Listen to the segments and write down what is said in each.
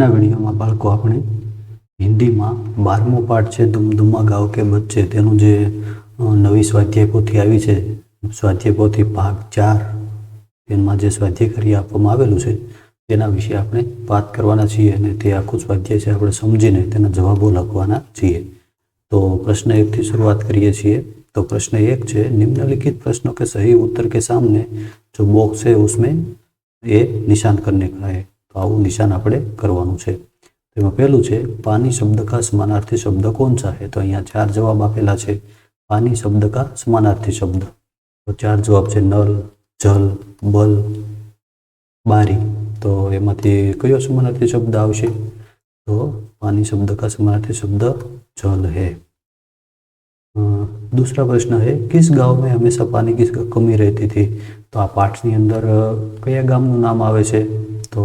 ના વિડીયોમાં બાળકો આપણે હિન્દીમાં બારમો પાઠ છે ધૂમધૂમા ગાવ કે બચ્ચે તેનું જે અ, નવી સ્વાધ્યાય પોથી આવી છે સ્વાધ્યાય પોથી ભાગ ચાર તેમાં જે સ્વાધ્યાય કરી આપવામાં આવેલું છે તેના વિશે આપણે વાત કરવાના છીએ અને તે આખું સ્વાધ્યાય છે આપણે સમજીને તેના જવાબો લખવાના છીએ તો પ્રશ્ન એકથી શરૂઆત કરીએ છીએ તો प्रश्न एक છે निम्नलिखित प्रश्नों के सही उत्तर के सामने जो बॉक्स है उसमें એ નિશાન કરને કા હે તો આવું નિશાન આપણે કરવાનું છે તેમાં પહેલું છે પાની શબ્દ કા સમાનાર્થી શબ્દ કોણ સા હે તો અહીંયા ચાર જવાબ આપેલા છે પાની શબ્દ કા સમાનાર્થી શબ્દ તો ચાર જવાબ છે નલ જલ બલ બારી તો એમાંથી કયો સમાનાર્થી શબ્દ આવશે તો पानी शब्द का समानार्थी शब्द जल है अ, दूसरा प्रश्न है किस गांव में हमेशा पानी की कमी रहती थी તો આ પાઠની અંદર અ, કયા ગામનું નામ આવે છે તો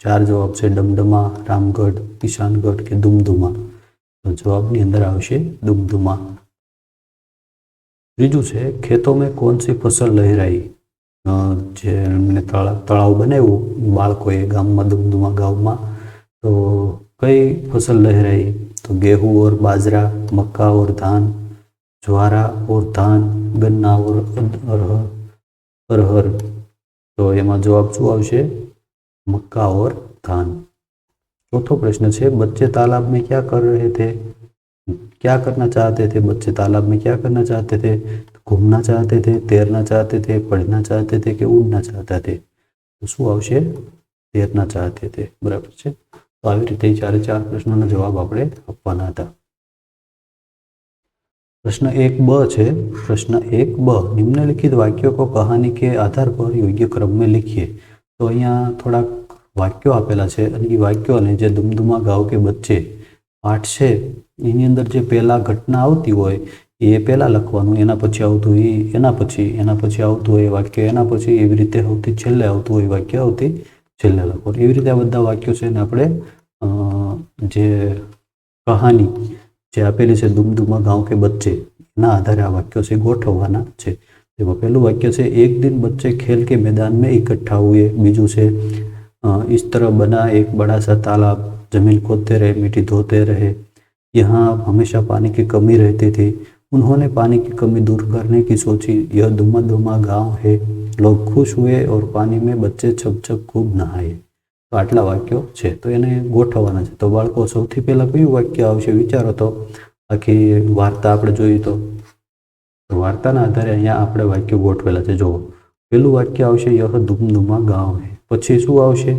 ચાર જવાબ છે ડમડમા રામગઢ કિશાનગઢ કે દુમદુમા તો જવાબની અંદર આવશે દુમદુમા ત્રીજું છે ખેતો મેં કોણ સી ફસલ લહેરાઈ અ, જે એમને તળાવ તળાવ બનાવ્યું બાળકોએ ગામમાં દુમદુમા ગામમાં તો કઈ ફસલ લહેરાઈ તો गेहूं और बाजरा मक्का और धान ज्वारा और धान गन्ना और अरहर अरहर तो એમાં જવાબ શું આવશે मक्का और धान चौथो प्रश्न છે बच्चे तालाब में क्या कर रहे थे क्या करना चाहते थे बच्चे तालाब में क्या करना चाहते थे घूमना चाहते थे तैरना चाहते थे पढ़ना चाहते थे कि उड़ना चाहते थे તો શું આવશે તૈરના ચાહતે थे બરાબર છે તો આવી રીતે એ ચારે ચાર પ્રશ્નોના જવાબ આપણે આપવાના હતા प्रश्न एक ब છે પ્રશ્ન એક બ निम्नलिखित वाक्यों को कहानी के आधार पर योग्य क्रम में लिखिए તો અહીંયા થોડાક વાક્યો આપેલા છે અને એ વાક્યોને જે ધુમધુમા ગાવ કે બચ્ચે પાઠ છે, એની અંદર જે પહેલાં ઘટના આવતી હોય એ પહેલાં લખવાનું, એના પછી આવતું એ એના પછી એના પછી આવતું હોય એ વાક્ય, એના પછી એવી રીતે સૌથી છેલ્લે આવતું હોય વાક્ય આવતી, છેલ્લે લખવાનું. એવી રીતે આ બધા વાક્યો છે ને આપણે જે કહાની જે આપેલી છે દુમદુમા ગાંવ કે બચ્ચે એના આધારે આ વાક્યો છે ગોઠવવાના છે. તેમાં પહેલું વાક્ય છે એક दिन बच्चे खेल के मैदान में इकट्ठा हुए બીજું છે अ, इस तरह बना एक बड़ा सा तालाब जमीन खोदते रहे मिट्टी धोते रहे यहाँ हमेशा पानी की कमी रहती थी उन्होंने पानी की कमी दूर करने की सोची यह धुमा धुमा गांव है लोग खुश हुए और पानी में बच्चे छप छप खूब नहाए તો આટલા વાક્યો છે તો એને ગોઠવવાના છે તો બાળકો સૌથી પહેલાં કયું વાક્ય આવશે વિચારો તો આખી વાર્તા આપણે જોઈએ તો તો વાર્તાના આધારે અહીંયા આપણે વાક્યો ગોઠવેલા છે જુઓ પહેલું વાક્ય આવશે યહ ધૂમધૂમા ગાંવ હે પછી શું આવશે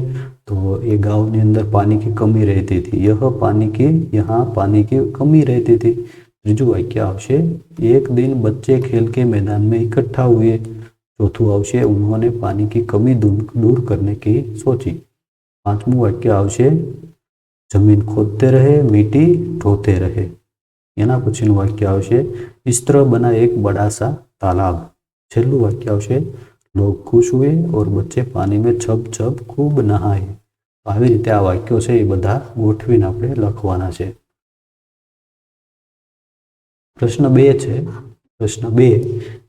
તો એ ગાંવની અંદર પાણી की કમી રહેતી थी यह पानी की यहाँ पानी की कमी रहती थी ત્રીજું વાક્ય આવશે એક दिन बच्चे खेल के मैदान में इकट्ठा हुए ચોથું આવશે उन्होंने पानी की कमी दूर दूर करने की सोची પાંચમું વાક્ય આવશે જમીન ખોદતે રહે મીટી ઢોતે રહે એના પછીનું વાક્ય આવશે, ઇસ્ત્ર બના એક બડાસા તાલાબ. છેલ્લું વાક્ય આવશે લોગ ખુશ હુએ ઓર બચ્ચે પાણી મેં છબ છબ ખૂબ નહાય. આવી રીતે આ વાક્યો છે, એ બધા ગોઠવીને આપણે લખવાના છે. પ્રશ્ન બે છે. પ્રશ્ન બે,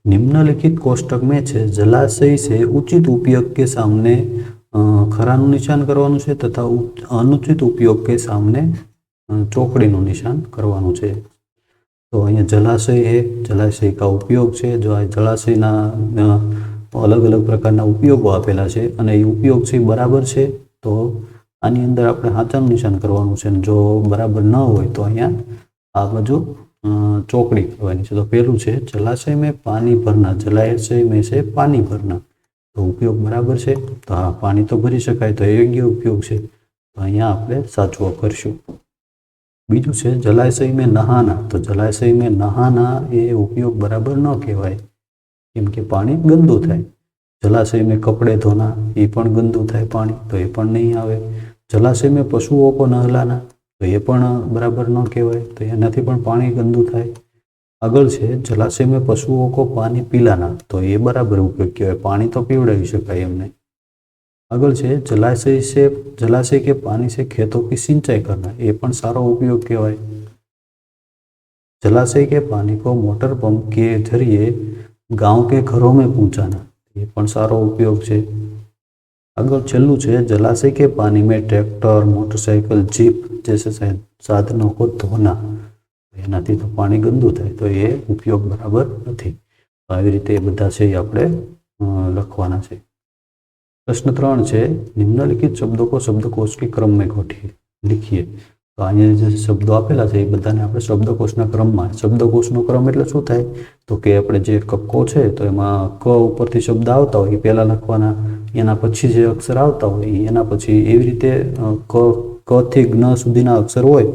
નિમ્નલિખિત કોષ્ટક મેં છે, જલાશય છે ઉચિત ઉપયોગ કે સામને ખરાનું નિશાન કરવાનું છે તથા અનુચિત ઉપયોગ કે સામને ચોકડીનું નિશાન કરવાનું છે. તો અહીંયા જલાશય છે. જલાશય કા ઉપયોગ છે. જો આ જલાશયના અલગ અલગ પ્રકારના ઉપયોગો આપેલા છે અને એ ઉપયોગ છે બરાબર છે, તો આની અંદર આપણે સાચાનું નિશાન કરવાનું છે જો બરાબર ન હોય તો અહીંયા આ બાજુ ચોકડી કરવાની છે. તો પહેલું છે, જલાશય મેં પાણી ભરના, જલાશય મેં છે પાણી ભરના. તો ઉપયોગ બરાબર છે. તો હા પાણી તો ભરી શકાય, તો યોગ્ય ઉપયોગ છે. તો અહીંયા આપણે સાચવો કરશું. બીજું છે જલાશય મેં નહાના. તો જલાશય મેં નહાના એ ઉપયોગ બરાબર ન કહેવાય. કેમ કે પાણી ગંદુ થાય. જલાશય મેં કપડે ધોના, એ પણ ગંદુ થાય પાણી, તો એ પણ નહીં આવે. જલાશય મેં પશુઓ કો નહલાના, તો એ પણ બરાબર ન કહેવાય, તો એનાથી પણ પાણી ગંદુ થાય. આગળ છે, જલાશય મેં પશુઓ કો પાણી પીલાના, તો એ બરાબર ઉપયોગ કહેવાય. પાણી તો પીવડાવી શકાય એમને. આગળ છે जलाशय से जलाशय के पानी से खेतों की सिंचाई करना ये પણ સારો ઉપયોગ કહેવાય जलाशय के पानी को मोटर पंप के जरिए गांव के घरों में पहुंचाना ये પણ સારો ઉપયોગ છે આગળ છેલ્લું છે जलाशय के पानी में ट्रैक्टर मोटरसाइकिल जीप जैसे साध- साधनों को धोना એનાથી તો પાણી ગંદુ થાય તો એ ઉપયોગ બરાબર નથી તો આવી રીતે એ બધા છે એ આપણે અ, લખવાના છે પ્રશ્ન ત્રણ છે, નિમ્નલિખિત શબ્દો કો શબ્દકોશ કે ગોઠીએ લીખીએ. તો અહીંયા જે શબ્દો આપેલા છે, એ બધાને આપણે શબ્દકોશના ક્રમમાં. શબ્દકોશનો ક્રમ એટલે શું થાય? તો કે આપણે જે કક્કો છે, તો એમાં ક ઉપરથી શબ્દ આવતા હોય, એ પહેલાં લખવાના. એના પછી જે અક્ષર આવતા હોય એના પછી એવી રીતે ક ક થી જ્ઞ સુધીના અક્ષર હોય,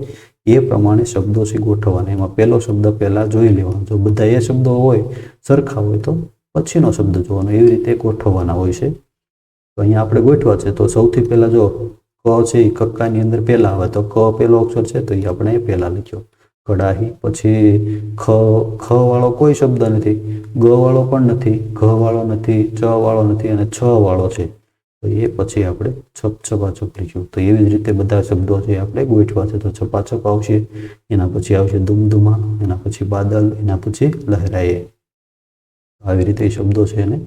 એ પ્રમાણે શબ્દો છે ગોઠવવાના. એમાં પહેલો શબ્દ પહેલાં જોઈ લેવાનો. જો બધા એ શબ્દો હોય, સરખા હોય, તો પછીનો શબ્દ જોવાનો. એવી રીતે ગોઠવવાના હોય છે. અહીંયા આપણે ગોઠવા છે. તો સૌથી પહેલાં જો ક છે એ કક્કાની અંદર પહેલાં આવે તો ક પહેલો અક્ષર છે તો એ આપણે પહેલાં લખ્યો. કડાહી, પછી ખ ખ વાળો કોઈ શબ્દ નથી. ગ વાળો પણ નથી, ઘ વાળો નથી, ચ વાળો નથી અને છ વાળો છે. તો એ પછી આપણે છપ છપાછપ લખ્યું. તો એવી જ રીતે બધા શબ્દો છે આપણે ગોઠવા છે. તો છપાછપ આવશે, એના પછી આવશે ધુમધુમા એના પછી બાદલ, એના પછી લહેરાએ આવી રીતે શબ્દો છે એને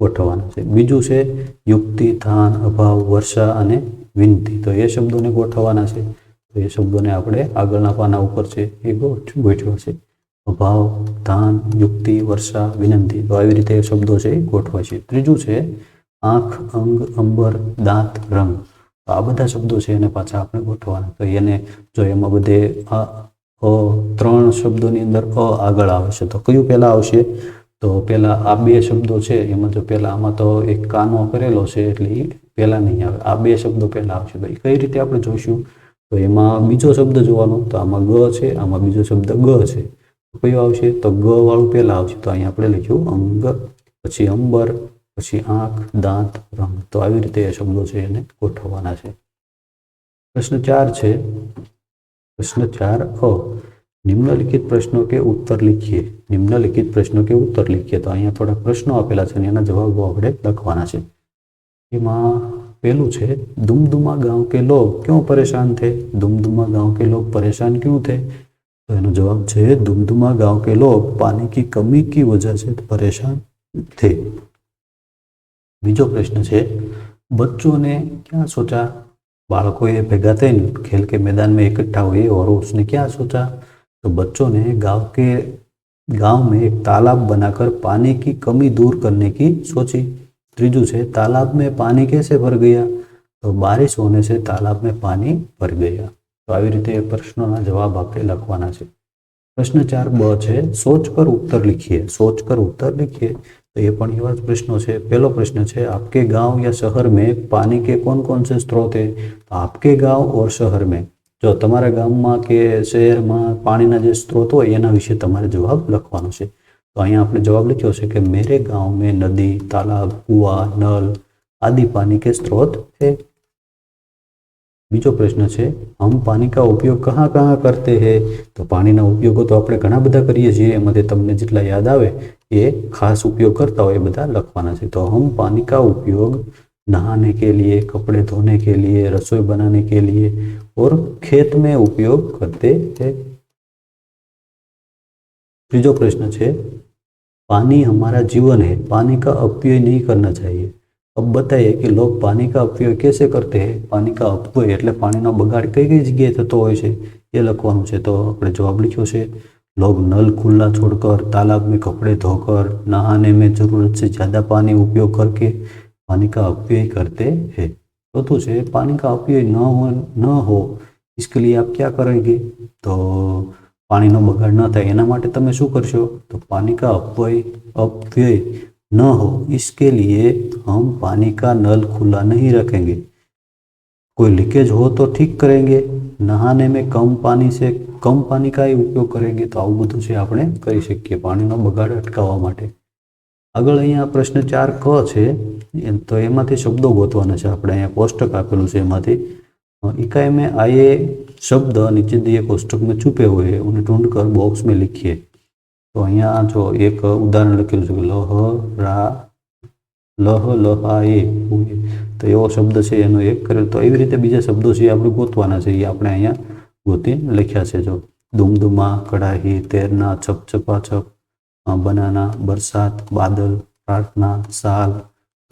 ગોઠવવાના છે. બીજું છે યુક્તિ, થાન, અભાવ, વર્ષા અને વિનંતી. તો એ શબ્દોને ગોઠવવાના છે. તો એ શબ્દોને આપણે આગળના પાના ઉપર છે એ ગોઠવ્યો છે. અભાવ ધાન યુક્તિ, વર્ષા, વિનંતી. તો આવી રીતે એ શબ્દો છે એ ગોઠવાય છે. ત્રીજું છે આંખ, અંગ, અંબર, દાંત, રંગ. આ બધા શબ્દો છે એને પાછા આપણે ગોઠવવાના. તો એને જો એમાં બધે આ, અ, ત્રણ શબ્દોની અંદર અ આગળ આવે છે. તો કયું પહેલાં આવશે? તો પહેલાં આ બે શબ્દો છે, એમાં જો પહેલાં આમાં તો એક કાનો કરેલો છે એટલે એ પહેલાં નહીં આવે. આ બે શબ્દો પહેલાં આવશે. તો એ કઈ રીતે આપણે જોઈશું? તો એમાં બીજો શબ્દ જોવાનો, તો આમાં ગ છે, આમાં બીજો શબ્દ ગ છે. કયો આવશે? તો ગ વાળું પહેલાં આવશે. તો અહીંયા આપણે લખ્યું અંગ, પછી અંબર, પછી આંખ, દાંત, રંગ. તો આવી રીતે એ શબ્દો છે એને ગોઠવવાના છે. પ્રશ્ન ચાર છે. પ્રશ્ન ચાર, અ. નિમ્નલિખિત પ્રશ્નો કે ઉત્તર લીખીએ નિમ્નલિખિત પ્રશ્નો કે ઉત્તર લીખીએ તો અહીંયા થોડા પ્રશ્નો આપેલા છે અને એના જવાબો આપણે લખવાના છે એમાં પહેલું છે दुमदुमा गांव के लोग क्यों परेशान थे दुमदुमा गांव के लोग परेशान क्यों थे तो એનો જવાબ છે दुमदुमा गांव के लोग पानी की कमी की वजह से परेशान थे બીજો પ્રશ્ન છે बच्चों ने क्या सोचा बालकों भेगा थे खेल के मैदान में इकट्ठा हुए और उसने क्या सोचा तो बच्चों ने गाँव के, गाँव में एक तालाब बनाकर पानी की कमी दूर करने की सोची। त्रिजु से तालाब में पानी कैसे भर गया? तो बारिश होने से तालाब में पानी भर गया। तो आई रीते प्रश्नों जवाब आप लखवा प्रश्न चार बे सोच कर उत्तर लिखिए, सोच कर उत्तर लिखिए। तो ये प्रश्न है से, पहलो प्रश्न है आपके गाँव या शहर में पानी के कौन कौन से स्त्रोत है? तो आपके गाँव और शहर में। જો તમારા ગામમાં કે શહેરમાં પાણીના જે સ્ત્રોત હોય, એના વિશે તમારે જવાબ લખવાનો છે. તો અહીંયા આપણે જવાબ લખ્યો છે કે મેરે ગાંવ મેં નદી, તાલાબ, કુવા નલ આદિ પાણી કે સ્ત્રોત છે? બીજો પ્રશ્ન છે હમ પાણી કા ઉપયોગ કહા કહા કરતે હે? તો પાણીના ઉપયોગો તો આપણે ઘણા બધા કરીએ છીએ, એમાંથી તમને જેટલા યાદ આવે એ ખાસ ઉપયોગ કરતા હોય એ બધા લખવાના છે. તો હમ પાણી કા ઉપયોગ નહાને કે લીએ, કપડે ધોને કે લીએ, રસોઈ બનાને કે લીએ और खेत में उपयोग करते हैं ત્રીજો પ્રશ્ન છે पानी हमारा जीवन है पानी का अपव्यय नहीं करना चाहिए अब बताइए कि लोग पानी का अपव्यय कैसे करते हैं પાણી કા અપવ્યય એટલે પાણીનો બગાડ કઈ કઈ જગ્યાએ થતો હોય છે એ લખવાનું છે તો આપણે જવાબ લખ્યો છે लोग नल खुला छोड़कर तालाब में कपड़े धोकर नहाने में जरूरत से ज़्यादा पानी उपयोग करके पानी का अपव्यय करते हैं चौथું છે पानी का अपव्यय न हो न हो इसके लिए आप क्या करेंगे तो પાણીનો બગાડ ન થાય એના માટે તમે શું કરશો તો પાણી કા અપવ્યય अपव्यय न हो इसके लिए हम पानी का नल खुला नहीं रखेंगे कोई लीकेज हो तो ठीक करेंगे नहाने में कम पानी से कम पानी का ही ઉપયોગ કરેંગે તો આવું બધું છે આપણે કરી શકીએ પાણીનો બગાડ અટકાવવા માટે આગળ અહીંયા પ્રશ્ન ચાર ક છે તો એમાંથી શબ્દો ગોતવાના છે. આપણે અહીંયા કોષ્ટક આપેલું છે એમાંથી. ઇકાઈ મેં આયે શબ્દ નીચે દિયે કોષ્ટક મેં છુપે હોય એને ઢૂંઢ કર બોક્સ મેં લખીએ. તો અહીંયા જો એક ઉદાહરણ લખેલું છે કે લહ, રા, લહ લહ આયે તો એવો શબ્દ છે, એનો એક કરેલ. તો એવી રીતે બીજા શબ્દો છે એ આપણે ગોતવાના છે, એ આપણે અહીંયા ગોતી લખ્યા છે જો. ધૂમધુમા, કડાહી, તેરના છપ છપા છપ બનાના, બરસાત, બાદલ, પ્રાર્થના સાલ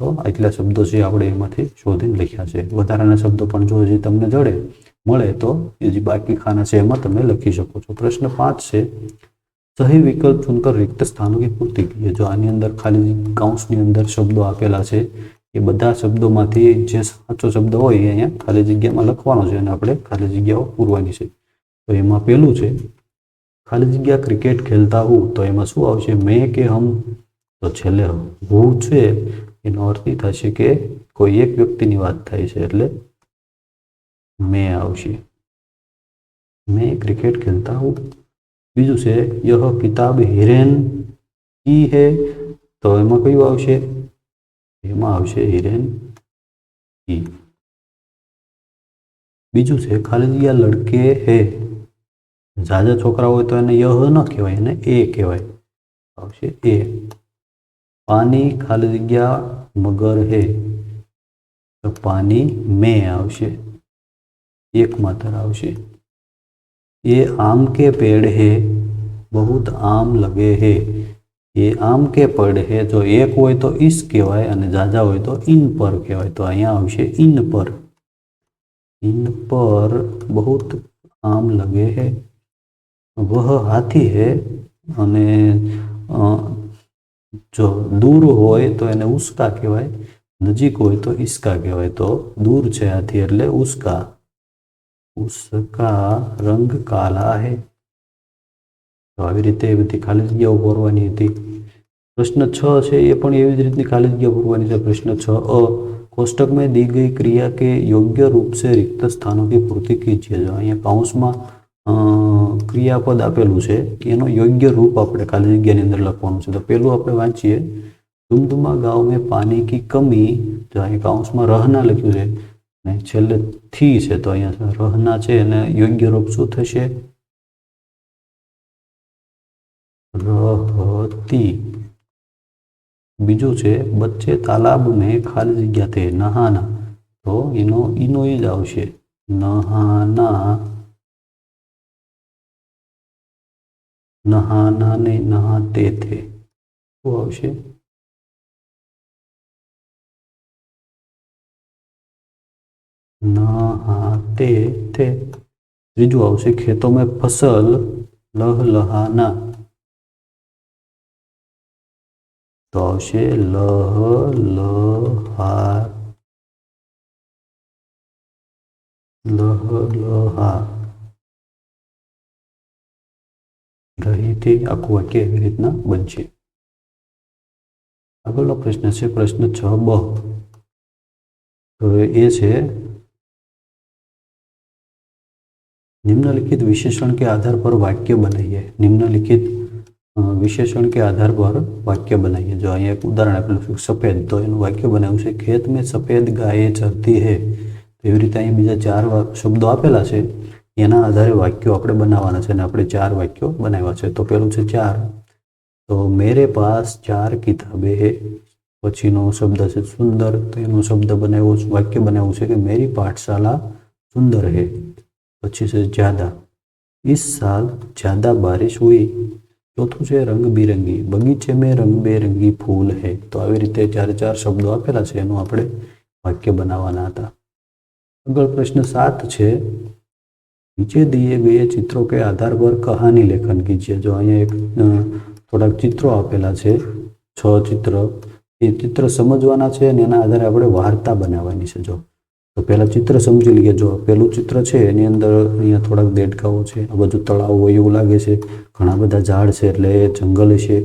તો એટલા શબ્દો છે આપણે એમાંથી શોધીને લખ્યા છે. વધારાના શબ્દો પણ જો જે તમને જડે, મળે તો એ જે બાકી ખાના છે એમાં તમે લખી શકો છો. પ્રશ્ન પાંચ છે, સહી વિકલ્પ ચૂનકર રિક્ત સ્થાનો કે પૂર્તિ કીએ જો આની અંદર ખાલી કાઉન્સની અંદર શબ્દો આપેલા છે, એ બધા શબ્દોમાંથી જે સાચો શબ્દ હોય એ અહીંયા ખાલી જગ્યામાં લખવાનો છે અને આપણે ખાલી જગ્યાઓ પૂરવાની છે. તો એમાં પેલું છે ખાલી જગ્યા ક્રિકેટ ખેલતા હું તો એમાં શું આવશે મેં કે હમ તો છેલ્લે હું છે એનો અર્થ એ થશે કે કોઈ એક વ્યક્તિની વાત થાય છે એટલે મેં આવશે મેં ક્રિકેટ ખેલતા હું બીજું છે યહ કિતાબ હિરેન કી હે તો એમાં કયું આવશે એમાં આવશે હિરેન કી બીજું છે ખાલી જગ્યા લડકે હે ઝાઝા છોકરા હોય તો એને યહ ન કહેવાય, એને એ કહેવાય. આવશે એ. પાણી ખાલી જગ્યા મગર હે. તો પાણી મે આવશે. એક માત્ર આવશે. એ આમ કે પેડ હે, બહુત આમ લગે હે. એ આમ કે પડ હે, જો એક હોય તો ઈશ કહેવાય અને જાજા હોય તો ઇન પર કહેવાય. તો અહીંયા આવશે ઇન પર. ઇન પર બહુત આમ લગે હે. વહ હાથી હે અને જો દૂર હોય તો એને ઉસ્કા કહેવાય નજીક હોય તો ઈસ્કા કહેવાય તો દૂર છે હાથી એટલે ઉસ્કા ઉસ્કા રંગ કાલા હે તો આવી રીતે એ બધી ખાલી જગ્યાઓ ભરવાની હતી। પ્રશ્ન છ છે, એ પણ એવી જ રીતની ખાલી જગ્યા ભરવાની છે. પ્રશ્ન છ, અ કોષ્ટક દી ગઈ ક્રિયા કે યોગ્ય રૂપ છે, રિક્ત સ્થાનો કે પૂર્તિ કીજીએ જો અહીંયા પાઉસમાં ક્રિયાપદ આપેલું છે. એનો યોગ્ય રૂપ આપણે ખાલી જગ્યાની અંદર લખવાનું છે. તો પેલું આપણે વાંચીએ. ધુમધુમા ગાંવ મેં પાણી કી કમી, તો અહીં કાઉન્સમાં રહના લખ્યું છે. અને છેલ્લે થી છે, તો અહીંયા રહના છે, એને યોગ્ય રૂપ શું થશે? રહતી. બીજું છે, બચ્ચે તાલાબ મેં ખાલી જગ્યા તે નહાના. તો એનો ઈનો જ આવશે. નહાના. नहाना ने नहाते थे। वो आवश्य नहाते थे। त्रीजू आवश्य खेतों में फ़सल लह लहाना तो आवश्य लह लहा लह लहा રહીથી આખું વાક્ય એવી રીતના બનશે. આગળનો પ્રશ્ન છે, પ્રશ્ન છ બ. એ છે, નિમ્નલિખિત વિશેષણ કે આધાર પર વાક્ય બનાવીએ. નિમ્નલિખિત વિશેષણ કે આધાર પર વાક્ય બનાવીએ. જો અહીંયા એક ઉદાહરણ આપેલું છે, સફેદ, તો એનું વાક્ય બનાવ્યું છે, ખેત મેં સફેદ ગાયે ચરતી હે. એવી રીતે અહીંયા બીજા ચાર શબ્દો આપેલા છે. એના આધારે વાક્યો આપણે બનાવવાના છે અને આપણે ચાર વાક્યો બનાવ્યા છે. તો પેલું છે ચાર. તો મેરે પાસ ચાર કિતાબે હે. પછીનો શબ્દ છે સુંદર. તો એનો શબ્દ બનાવ્યો વાક્ય બનાવ્યું છે કે મેરી પાઠશાલા સુંદર હે. પછી છે જાદા. ઇસ સાલ જાદા બારિશ હોય ચોથું છે રંગબેરંગી. બગીચે મેં રંગબેરંગી ફૂલ હે. તો આવી રીતે ચાર ચાર શબ્દો આપેલા છે, એનું આપણે વાક્ય બનાવવાના હતા. આગળ પ્રશ્ન સાત છે નીચે દિए ગયે ચિત્રો કે આધાર પર કહાની લેખન કીજીએ. જો અહીંયા એક થોડાક ચિત્રો આપેલા છે, છ ચિત્ર, એ ચિત્ર સમજવાના છે અને એના આધારે આપણે વાર્તા બનાવવાની છે. જો, તો પહેલાં ચિત્ર સમજી લઈએ. જો પહેલું ચિત્ર છે, એની અંદર અહીંયા થોડાક દેડકાઓ છે, આ બધું તળાવ હોય એવું લાગે છે, ઘણા બધા ઝાડ છે એટલે એ જંગલ છે.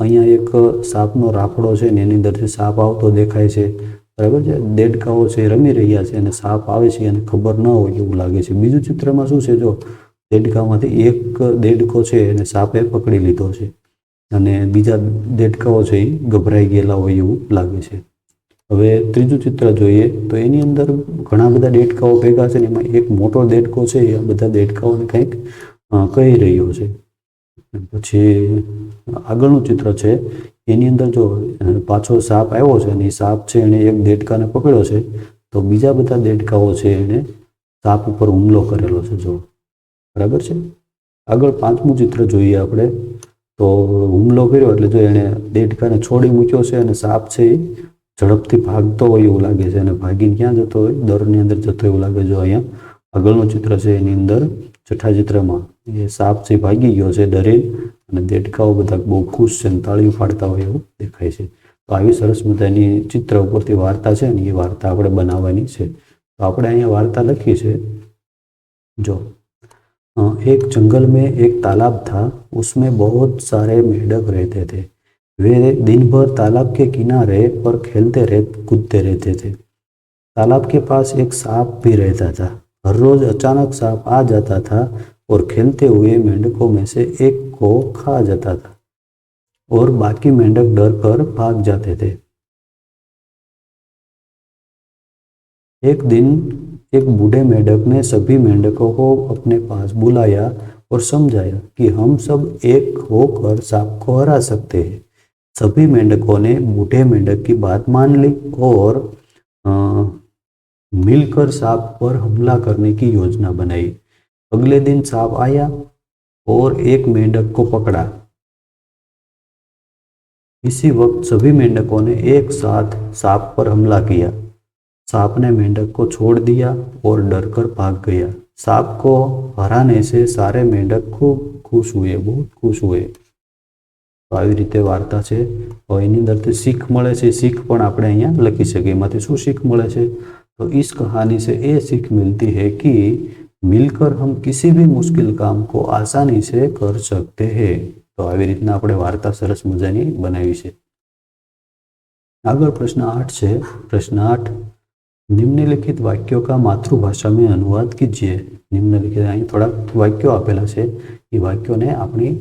અહીંયા એક સાપનો રાફડો છે ને એની અંદરથી સાપ આવતો દેખાય છે બરાબર છે? દેડકાઓ છે, રમી રહ્યા છે અને સાપ આવે છે અને ખબર ન હોય એવું લાગે છે. બીજું ચિત્રમાં શું છે? જો દેડકામાંથી એક દેડકો છે એને સાપે પકડી લીધો છે અને બીજા દેડકાઓ છે એ ગભરાઈ ગયેલા હોય એવું લાગે છે. હવે ત્રીજું ચિત્ર જોઈએ તો એની અંદર ઘણા બધા દેડકાઓ ભેગા છે એમાં એક મોટો દેડકો છે એ બધા દેડકાઓને કંઈક કહી રહ્યો છે. પછી આગળનું ચિત્ર છે એની અંદર જો પાછો સાપ આવ્યો છે અને એ સાપ છે એણે એક દેડકાને પકડ્યો છે, તો બીજા બધા દેડકાઓ છે એણે સાપ ઉપર હુમલો કરેલો છે, જો. બરાબર છે? આગળ પાંચમું ચિત્ર જોઈએ આપણે. તો હુમલો કર્યો એટલે જો એણે દેડકાને છોડી મૂક્યો છે અને સાપ છે એ ઝડપથી ભાગતો હોય એવું લાગે છે અને ભાગીને ક્યાં જતો હોય? દરની અંદર જતો એવું લાગે જો અહીંયા. આગળનું ચિત્ર છે એની અંદર. છઠ્ઠા ચિત્રમાં. એ સાપ છે ભાગી ગયો છે ડરીને અને દેડકાઓ બધા બહુ ખુશ છે અને તાળીઓ પાડતા હોય એવું દેખાય છે તો આવી સરસ મજાની ચિત્ર ઉપરથી વાર્તા છે ને એ વાર્તા આપણે બનાવવાની છે તો આપણે અહીંયા વાર્તા લખી છે जो अ, एक जंगल में एक तालाब था उसमें बहुत सारे मेंढक रहते थे वे दिन भर तालाब के किनारे पर खेलते रह कूदते रहते थे तालाब के पास एक सांप भी रहता था हर रोज अचानक सांप आ जाता था और खेलते हुए मेंढकों में से एक को खा जाता था और बाकी मेंढक डर कर भाग जाते थे। एक दिन एक बूढ़े मेंढक ने सभी मेंढकों को अपने पास बुलाया और समझाया कि हम सब एक होकर सांप को हरा सकते हैं। सभी मेंढकों ने बूढ़े मेंढक की बात मान ली और अ, मिलकर सांप पर हमला करने की योजना बनाई। अगले दिन सांप आया और एक मेंढक को पकड़ा इसी वक्त सभी मेंढकों ने एक साथ सांप पर हमला किया सांप ने मेंढक को छोड़ दिया और डरकर भाग गया सांप को हराने से सारे मेंढक खूब खुश हुए बहुत खुश हुए તો આવી રીતે વાર્તા છે તો એની અંદરથી શીખ મળે છે શીખ પણ આપણે અહીંયા લખી શકીએ એમાંથી શું શીખ મળે છે તો इस कहानी से ये सीख मिलती है कि મિલકર હમ કિસી ભી મુશ્કેલ કામ કો આસાની સે કર સકતે હે તો આવી રીતના આપણે વાર્તા સરસ મજાની બનાવી છે આગળ પ્રશ્ન આઠ છે પ્રશ્ન આઠ નિમ્નલિખિત વાક્યો કા માતૃભાષા મેં અનુવાદ કીજીએ નિમ્નલિખિત અહીં થોડાક વાક્યો આપેલા છે એ વાક્યોને આપણી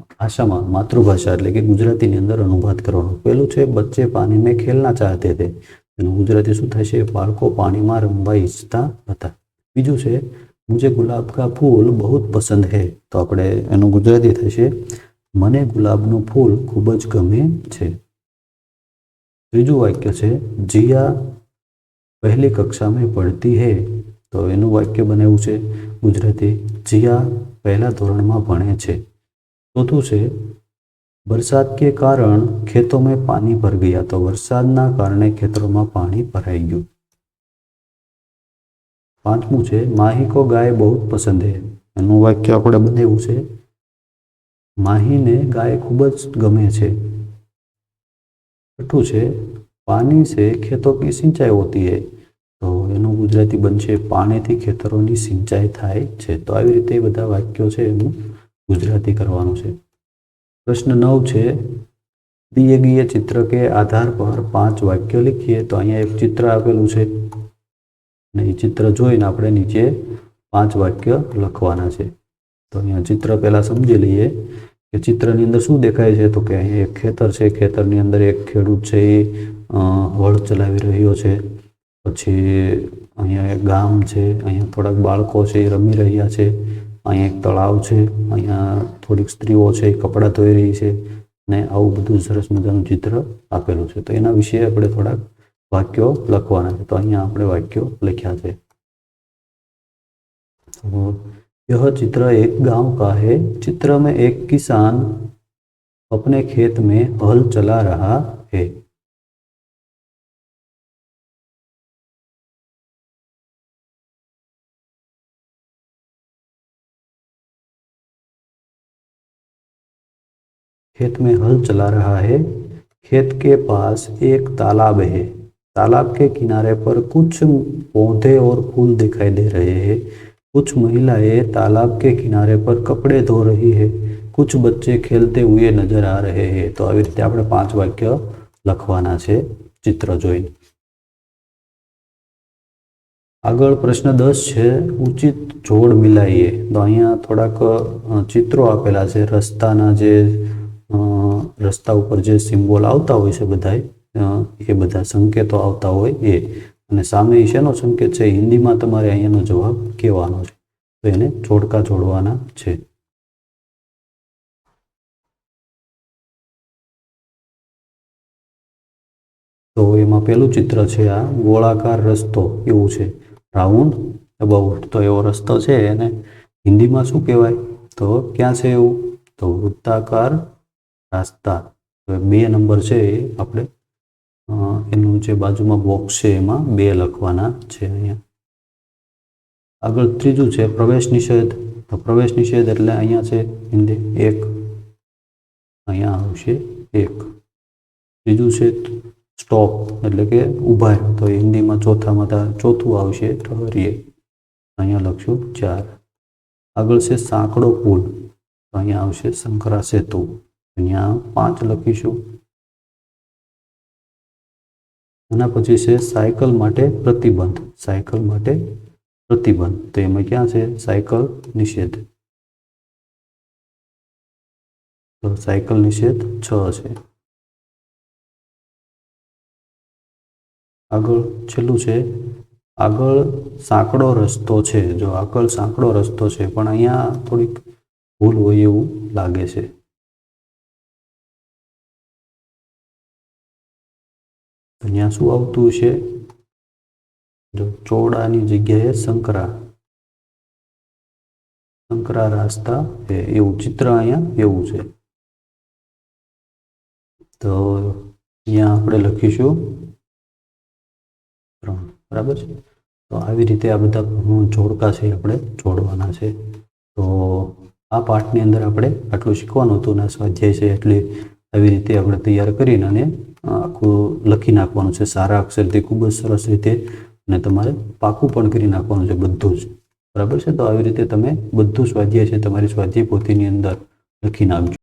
ભાષામાં માતૃભાષા એટલે કે ગુજરાતીની અંદર અનુવાદ કરવાનો પહેલું છે બચ્ચે પાણી ખેલના ચાહતે તે એનું ગુજરાતી શું થશે બાળકો પાણીમાં રમવા ઈચ્છતા હતા। બીજું છે મુझे ગુલાબ કા ફૂલ બહુ પસંદ હે તો આપણે એનું ગુજરાતી થશે મને ગુલાબનું ફૂલ ખૂબ જ ગમે છે ત્રીજું વાક્ય છે જીયા પહેલી કક્ષામાં ભણતી હે તો એનું વાક્ય બનાવ્યું છે ગુજરાતી જીયા પહેલા ધોરણમાં ભણે છે ચોથું છે વરસાદ કે કારણ ખેતોમાં પાણી ભર ગયા તો વરસાદના કારણે ખેતરોમાં પાણી ભરાઈ ગયું। પાંચમું છે માહી કો ગાય બહુ જ પસંદ છે એનું વાક્ય આપણે બનાવ્યું છે, માહીને ગાય ખૂબ જ ગમે છે. છઠ્ઠું છે, પાણી છે ખેતો કે સિંચાઈ હોતી હે. તો એનું ગુજરાતી બનશે, પાણીથી ખેતરોની સિંચાઈ થાય છે. તો આવી રીતે બધા વાક્યો છે એનું ગુજરાતી કરવાનું છે. પ્રશ્ન નવ છે દિયે ગીય ચિત્ર કે આધાર પર પાંચ વાક્યો લખીએ? તો અહીંયા એક ચિત્ર આપેલું છે અને એ ચિત્ર જોઈને આપણે નીચે પાંચ વાક્ય લખવાના છે. તો અહીંયા ચિત્ર પહેલાં સમજી લઈએ કે ચિત્રની અંદર શું દેખાય છે? તો કે અહીંયા એક ખેતર છે. ખેતરની અંદર એક ખેડૂત છે એ હળ ચલાવી રહ્યો છે. પછી અહીંયા એક ગામ છે. અહીંયા થોડાક બાળકો છે એ રમી રહ્યા છે. અહીંયા એક તળાવ છે. અહીંયા થોડીક સ્ત્રીઓ છે એ કપડાં ધોઈ રહી છે. ને આવું બધું સરસ મજાનું ચિત્ર આપેલું છે. તો એના વિશે આપણે થોડાક વાક્યો લખવાના છે તો અહીંયા આપણે વાક્યો લખ્યા છે તો यह चित्र एक गांव का है चित्र में एक किसान अपने खेत में हल चला रहा है खेत में हल चला रहा है खेत के पास एक तालाब है तालाब के किनारे पर कुछ पौधे और फूल दिखाई दे रहे हैं कुछ महिलाएं तालाब के किनारे पर कपड़े धो रही है कुछ बच्चे खेलते हुए नजर आ रहे हैं તો આવી રીતે આપણે પાંચ વાક્ય લખવાના છે ચિત્ર જોઈને આગળ પ્રશ્ન દસ છે ઉચિત જોડ મિલાઈએ તો અહીંયા થોડાક અ, ચિત્રો આપેલા છે રસ્તાના જે અ, રસ્તા ઉપર જે સિમ્બોલ આવતા હોય છે બધાય અ, એ બધા સંકેતો આવતા હોય એ. અને સામે શેનો સંકેત છે? હિન્દીમાં તમારે અહીંયાનો જવાબ કહેવાનો છે. તો એને છોડકા જોડવાના છે. તો એમાં પેલું ચિત્ર છે આ ગોળાકાર રસ્તો. એવું છે. Roundabout. તો એવો રસ્તો છે એને હિન્દીમાં શું કહેવાય? તો ક્યાં છે એવું? તો વૃત્તાકાર રાસ્તા. બે નંબર છે એ આપણે એનું જે બાજુમાં બોક્સ છે એમાં બે લખવાના છે અહીંયા. આગળ ત્રીજું છે પ્રવેશ નિષેધ. તો પ્રવેશ નિષેધ એટલે અહીંયા છે હિન્દી એક. અહીંયા આવશે એક. ત્રીજું છે સ્ટોપ એટલે કે ઊભા. તો હિન્દીમાં ચોથામાં ચોથું આવશે ઠહરીએ અહીંયા લખશું ચાર. આગળ છે સાંકડો પુલ. અહીંયા આવશે શંકરા સેતુ અહીંયા પાંચ લખીશું. આના પછી છે સાયકલ માટે પ્રતિબંધ. સાયકલ માટે પ્રતિબંધ. તો એમાં ક્યાં છે? સાયકલ નિષેધ. તો સાયકલ નિષેધ છ છે. આગળ છેલ્લું છે. આગળ સાંકડો રસ્તો છે. જો આગળ સાંકડો રસ્તો છે, પણ અહીંયા થોડીક ભૂલ હોય એવું લાગે છે. અહીંયા શું આવતું છે જો ચોડાની જગ્યાએ સંકરા. સંકરા રાસ્તા છે. એવું ચિત્ર અહીંયા એવું છે. તો અહીંયા આપણે લખીશું. ત્રણ. બરાબર છે? તો આવી રીતે આ બધા જોડકા છે, આપણે જોડવાના છે. તો આ પાઠની અંદર આપણે આટલું શીખવાનું હતું અને સ્વાધ્યાય છે એટલે આવી રીતે આપણે તૈયાર કરીને અને આખું લખી નાખવાનું છે. સારા અક્ષરથી ખૂબ જ સરસ રીતે અને તમારે પાકું પણ કરી નાખવાનું છે બધું જ. બરાબર છે? તો આવી રીતે તમે બધું સ્વાધ્યાય છે, તમારી સ્વાધ્યાય પોથીની અંદર લખી નાખજો.